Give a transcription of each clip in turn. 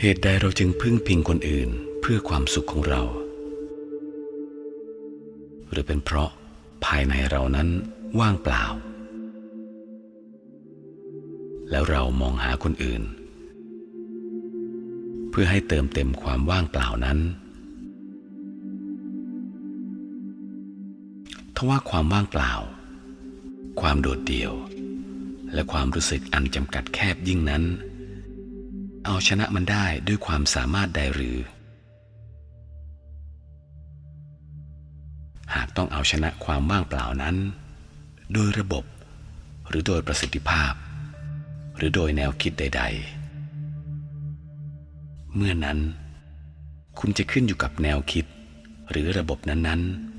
เหตุใดเราจึงพึ่งพิงคนอื่นเพื่อความสุขของเรา หรือเป็นเพราะภายในเรานั้นว่างเปล่า แล้วเรามองหาคนอื่น เพื่อให้เติมเต็มความว่างเปล่านั้นทว่าความว่างเปล่า ความโดดเดี่ยว และความรู้สึกอันจำกัดแคบยิ่งนั้น เอาชนะมันได้ด้วยความสามารถใดหรือ หากต้องเอาชนะความว่างเปล่านั้น โดยระบบ หรือโดยประสิทธิภาพ หรือโดยแนวคิดใด ๆ เมื่อนั้น คุณจะขึ้นอยู่กับแนวคิด หรือระบบนั้น ๆ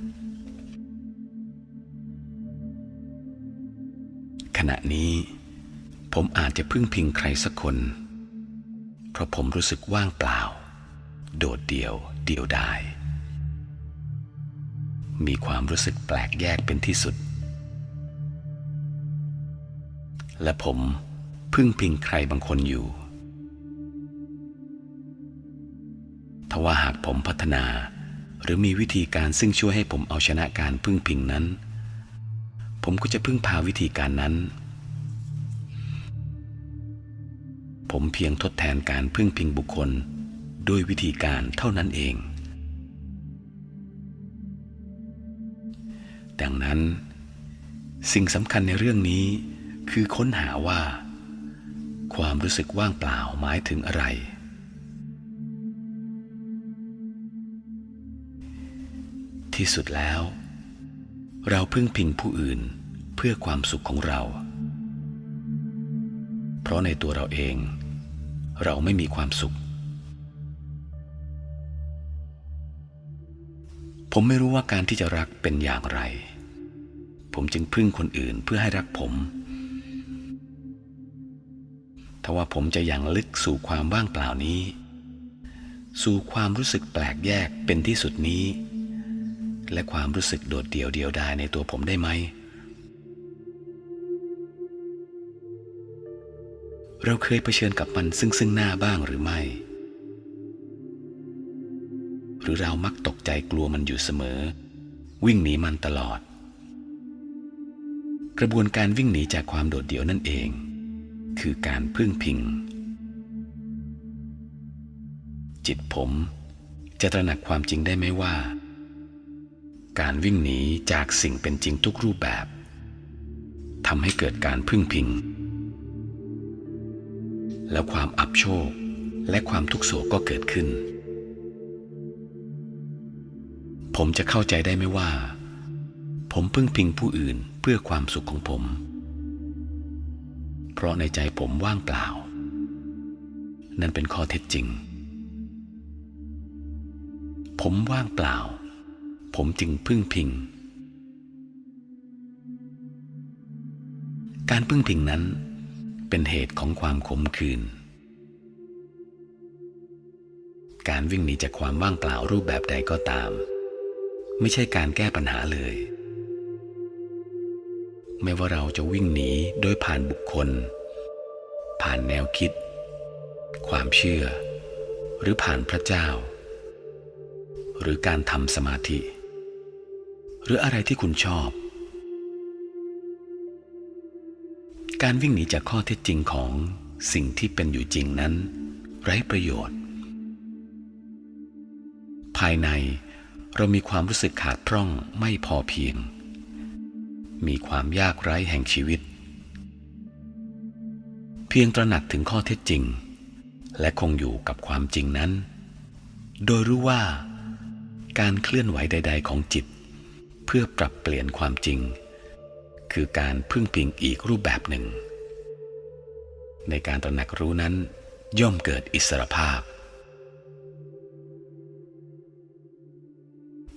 ขณะนี้ผมอาจจะพึ่งพิงใครสักคน เพราะผมรู้สึกว่างเปล่า โดดเดี่ยว เดียวดาย มีความรู้สึกแปลกแยกเป็นที่สุด และผมพึ่งพิงใครบางคนอยู่ทว่าหากผมพัฒนา หรือมีวิธีการซึ่งช่วยให้ผมเอาชนะการพึ่งพิงนั้น ผมก็จะพึ่งพาวิธีการนั้น ผมเพียงทดแทนการพึ่งพิงบุคคล ด้วยวิธีการเท่านั้นเอง ดังนั้น สิ่งสำคัญในเรื่องนี้คือค้นหาว่า ความรู้สึกว่างเปล่าหมายถึงอะไร ที่สุดแล้ว เราพึ่งพิงผู้อื่นเพื่อความสุขของเรา เพราะในตัวเราเอง เราไม่มีความสุข ผมไม่รู้ว่าการที่จะรักเป็นอย่างไร ผมจึงพึ่งคนอื่นเพื่อให้รักผมทว่าผมจะอย่างลึกสู่ความว่างเปล่านี้ สู่ความรู้สึกแปลกแยกเป็นที่สุดนี้ และความรู้สึกโดดเดี่ยวเดียวดายในตัวผมได้ไหม เราเคยเผชิญกับมันซึ่งซึ่งหน้าบ้างหรือไม่ หรือเรามักตกใจกลัวมันอยู่เสมอ วิ่งหนีมันตลอด กระบวนการวิ่งหนีจากความโดดเดี่ยวนั่นเอง คือการพึ่งพิง จิตผมจะตระหนักความจริงได้ไหมว่า การวิ่งหนีจากสิ่งเป็นจริงทุกรูปแบบทำให้เกิดการพึ่งพิง แล้วความอับโชค และความทุกโศกก็เกิดขึ้น ผมจะเข้าใจได้ไหมว่า ผมพึ่งพิงผู้อื่นเพื่อความสุขของผม เพราะในใจผมว่างเปล่า นั่นเป็นข้อเท็จจริง ผมว่างเปล่า ผมจึงพึ่งพิงการพึ่งพิงนั้น เป็นเหตุของความขมขื่นการวิ่งหนีจากความว่างเปล่ารูปแบบใดก็ตาม ไม่ใช่การแก้ปัญหาเลย ไม่ว่าเราจะวิ่งหนีโดยผ่านบุคคล ผ่านแนวคิด ความเชื่อ หรือผ่านพระเจ้า หรือการทำสมาธิ หรืออะไรที่คุณชอบ การวิ่งหนีจากข้อเท็จจริงของสิ่งที่เป็นอยู่จริงนั้น ไร้ประโยชน์ ภายในเรามีความรู้สึกขาดพร่องไม่พอเพียง มีความยากไร้แห่งชีวิต เพียงตระหนักถึงข้อเท็จจริง และคงอยู่กับความจริงนั้น โดยรู้ว่า การเคลื่อนไหวใด ๆ ของจิต เพื่อปรับเปลี่ยนความจริง คือการพึ่งพิงอีกรูปแบบหนึ่ง ในการตระหนักรู้นั้น ย่อมเกิดอิสรภาพ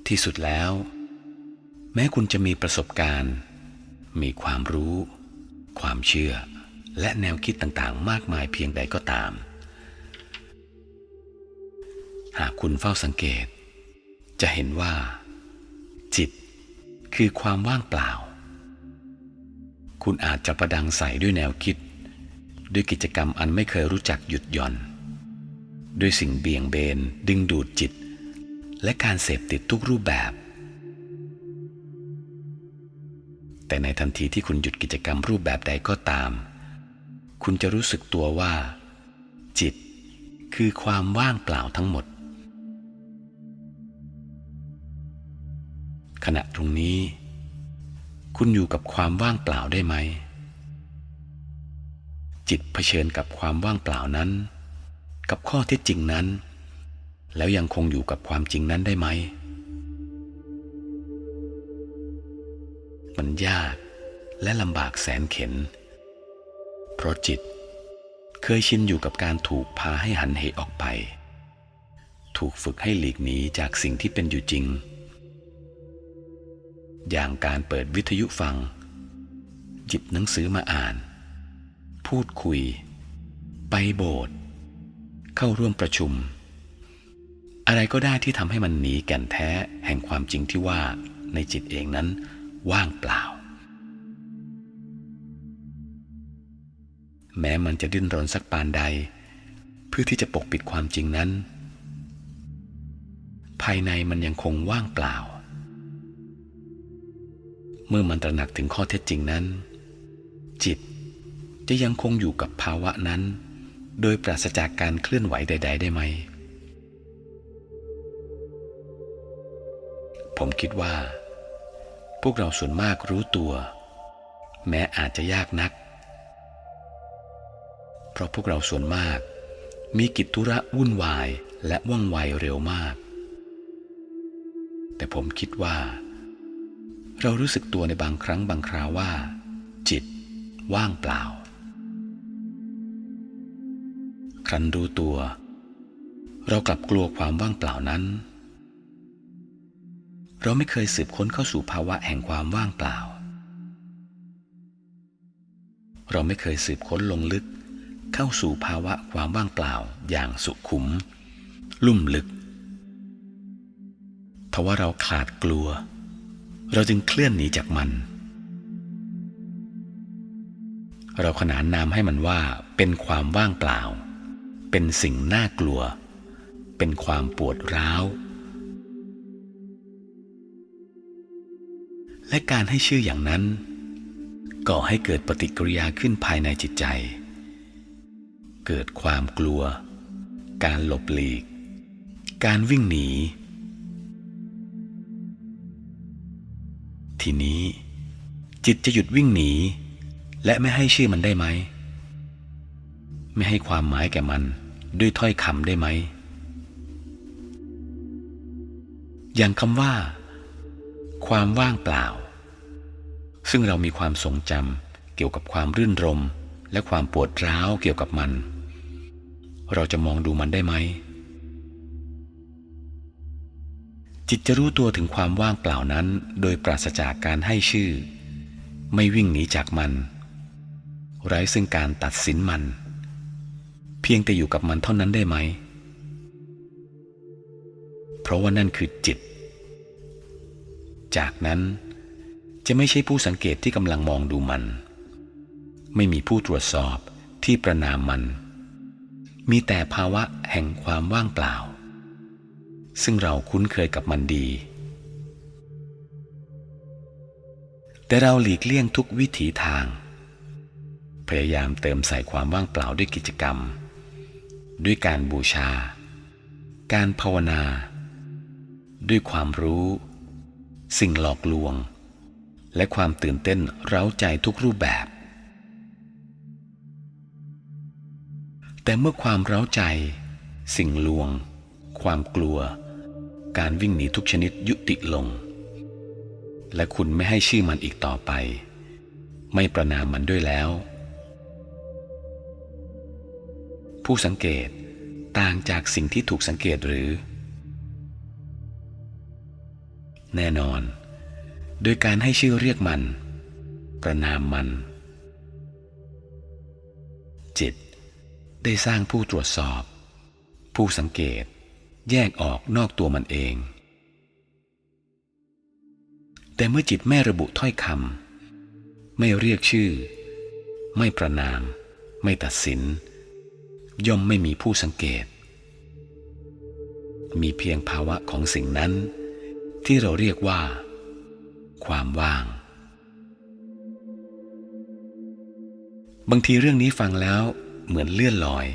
ที่สุดแล้ว แม้คุณจะมีประสบการณ์ มีความรู้ ความเชื่อ และแนวคิดต่างๆ มากมายเพียงใดก็ตาม หากคุณเฝ้าสังเกต จะเห็นว่า จิตคือความว่างเปล่า คุณอาจจะประดังใส่ด้วยแนวคิด ด้วยกิจกรรมอันไม่เคยรู้จักหยุดหย่อน ด้วยสิ่งเบี่ยงเบน ดึงดูดจิต และการเสพติดทุกรูปแบบ แต่ในทันทีที่คุณหยุดกิจกรรมรูปแบบใดก็ตาม คุณจะรู้สึกตัวว่า จิต คือความว่างเปล่าทั้งหมด ขณะตรงนี้ คุณอยู่กับความว่างเปล่าได้ไหม จิตเผชิญกับความว่างเปล่านั้น กับข้อเท็จจริงนั้น แล้วยังคงอยู่กับความจริงนั้นได้ไหม มันยากและลำบากแสนเข็น เพราะจิตเคยชินอยู่กับการถูกพาให้หันเหออกไป ถูกฝึกให้หลีกหนีจากสิ่งที่เป็นอยู่จริง อย่างการเปิดวิทยุฟังหยิบหนังสือมาอ่าน พูดคุย ไปโบสถ์เข้าร่วมประชุม อะไรก็ได้ที่ทำให้มันหนีแก่นแท้แห่งความจริงที่ว่าในจิตเองนั้นว่างเปล่า แม้มันจะดิ้นรนสักปานใด เพื่อที่จะปกปิดความจริงนั้น ภายในมันยังคงว่างเปล่า เมื่อมันตระหนักถึงข้อเท็จจริงนั้น จิตจะยังคงอยู่กับภาวะนั้น โดยปราศจากการเคลื่อนไหวใด ๆ ได้ไหม ผมคิดว่า พวกเราส่วนมากรู้ตัว แม้อาจจะยากนัก เพราะพวกเราส่วนมาก มีกิจธุระวุ่นวายและว่องไวเร็วมาก แต่ผมคิดว่า เรารู้สึกตัวในบางครั้งบางคราวว่า จิต ว่างเปล่า ครั้นรู้ตัว เรากลับกลัวความว่างเปล่านั้น เราไม่เคยสืบค้นเข้าสู่ภาวะแห่งความว่างเปล่า เราไม่เคยสืบค้นลงลึกเข้าสู่ภาวะความว่างเปล่าอย่างสุขุม ลุ่มลึกทว่าเราขาดกลัว เราจึงเคลื่อนหนีจากมัน เราขนานนามให้มันว่าเป็นความว่างเปล่า เป็นสิ่งน่ากลัว เป็นความปวดร้าว และการให้ชื่ออย่างนั้น ก่อให้เกิดปฏิกิริยาขึ้นภายในจิตใจ เกิดความกลัว การหลบหลีก การวิ่งหนี ทีนี้ จิตจะหยุดวิ่งหนี และไม่ให้ชื่อมันได้ไหม ไม่ให้ความหมายแก่มันด้วยถ้อยคำได้ไหม อย่างคำว่า ความว่างเปล่า ซึ่งเรามีความทรงจำเกี่ยวกับความรื่นรม และความปวดร้าวเกี่ยวกับมัน เราจะมองดูมันได้ไหม จิตจะรู้ตัวถึงความว่างเปล่านั้น โดยปราศจากการให้ชื่อ ไม่วิ่งหนีจากมันไร้ซึ่งการตัดสินมัน เพียงแต่อยู่กับมันเท่านั้นได้ไหม เพราะว่านั่นคือจิต จากนั้นจะไม่ใช่ผู้สังเกตที่กำลังมองดูมัน ไม่มีผู้ตรวจสอบที่ประนามมัน มีแต่ภาวะแห่งความว่างเปล่า ซึ่งเราคุ้นเคยกับมันดี แต่เราหลีกเลี่ยงทุกวิถีทาง พยายามเติมใส่ความว่างเปล่าด้วยกิจกรรม ด้วยการบูชา การภาวนา ด้วยความรู้ สิ่งหลอกลวง และความตื่นเต้นเร้าใจทุกรูปแบบ แต่เมื่อความเร้าใจ สิ่งลวงความกลัว การวิ่งหนีทุกชนิดยุติลง และคุณไม่ให้ชื่อมันอีกต่อไป ไม่ประนามมันด้วยแล้ว ผู้สังเกตต่างจากสิ่งที่ถูกสังเกตหรือ แน่นอน โดยการให้ชื่อเรียกมัน ประนามมัน จิตได้สร้างผู้ตรวจสอบ ผู้สังเกต แยกออกนอกตัวมันเอง แต่เมื่อจิตไม่ระบุถ้อยคำไม่เรียกชื่อ ไม่ประนาม ไม่ตัดสิน ย่อมไม่มีผู้สังเกต มีเพียงภาวะของสิ่งนั้น ที่เราเรียกว่า ความว่างบางทีเรื่องนี้ฟังแล้วเหมือนเลื่อนลอย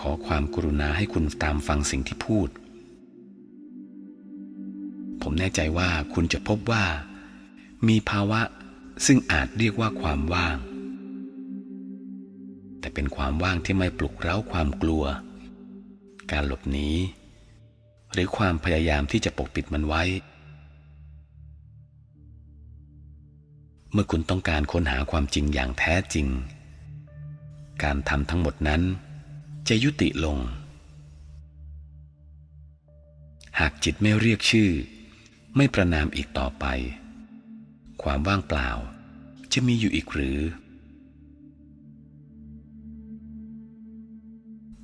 ขอความกรุณาให้คุณตามฟังสิ่งที่พูด ผมแน่ใจว่าคุณจะพบว่า มีภาวะซึ่งอาจเรียกว่าความว่าง แต่เป็นความว่างที่ไม่ปลุกเร้าความกลัว การหลบหนีหรือความพยายามที่จะปกปิดมันไว้ เมื่อคุณต้องการค้นหาความจริงอย่างแท้จริง การทำทั้งหมดนั้น จะยุติลง หากจิตไม่เรียกชื่อ ไม่ประนามอีกต่อไป ความว่างเปล่าจะมีอยู่อีกหรือ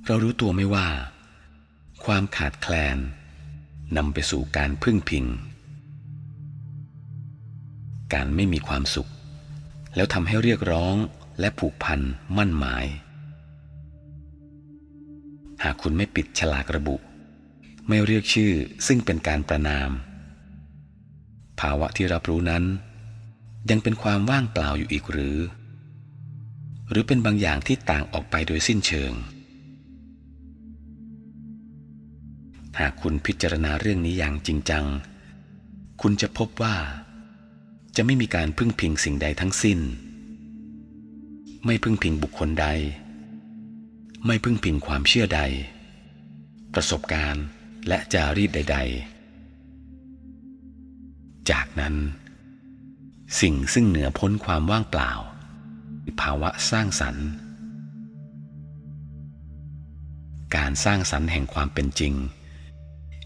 เรารู้ตัวไม่ว่า ความขาดแคลนนำไปสู่การพึ่งพิง การไม่มีความสุข แล้วทำให้เรียกร้องและผูกพันมั่นหมาย หากคุณไม่ปิดฉลากระบุ ไม่เรียกชื่อซึ่งเป็นการประนาม ภาวะที่รับรู้นั้น ยังเป็นความว่างเปล่าอยู่อีกหรือ หรือเป็นบางอย่างที่ต่างออกไปโดยสิ้นเชิง หากคุณพิจารณาเรื่องนี้อย่างจริงจัง คุณจะพบว่า จะไม่มีการพึ่งพิงสิ่งใดทั้งสิ้น ไม่พึ่งพิงบุคคลใด ไม่พึ่งพิงความเชื่อใด ประสบการณ์และจารีตใด ๆ จากนั้น สิ่งซึ่งเหนือพ้นความว่างเปล่าคือภาวะสร้างสรรค์ การสร้างสรรค์แห่งความเป็นจริง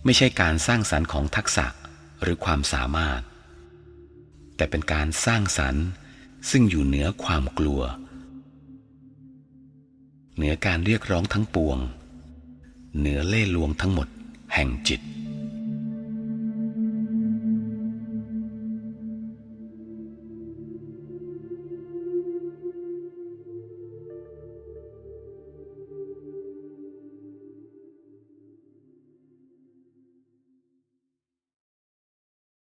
ไม่ใช่การสร้างสรรค์ของทักษะหรือความสามารถ แต่เป็นการสร้างสรรค์ซึ่งอยู่เหนือความกลัว เหนือการเรียกร้องทั้งปวง เหนือเล่ห์ลวงทั้งหมดแห่งจิต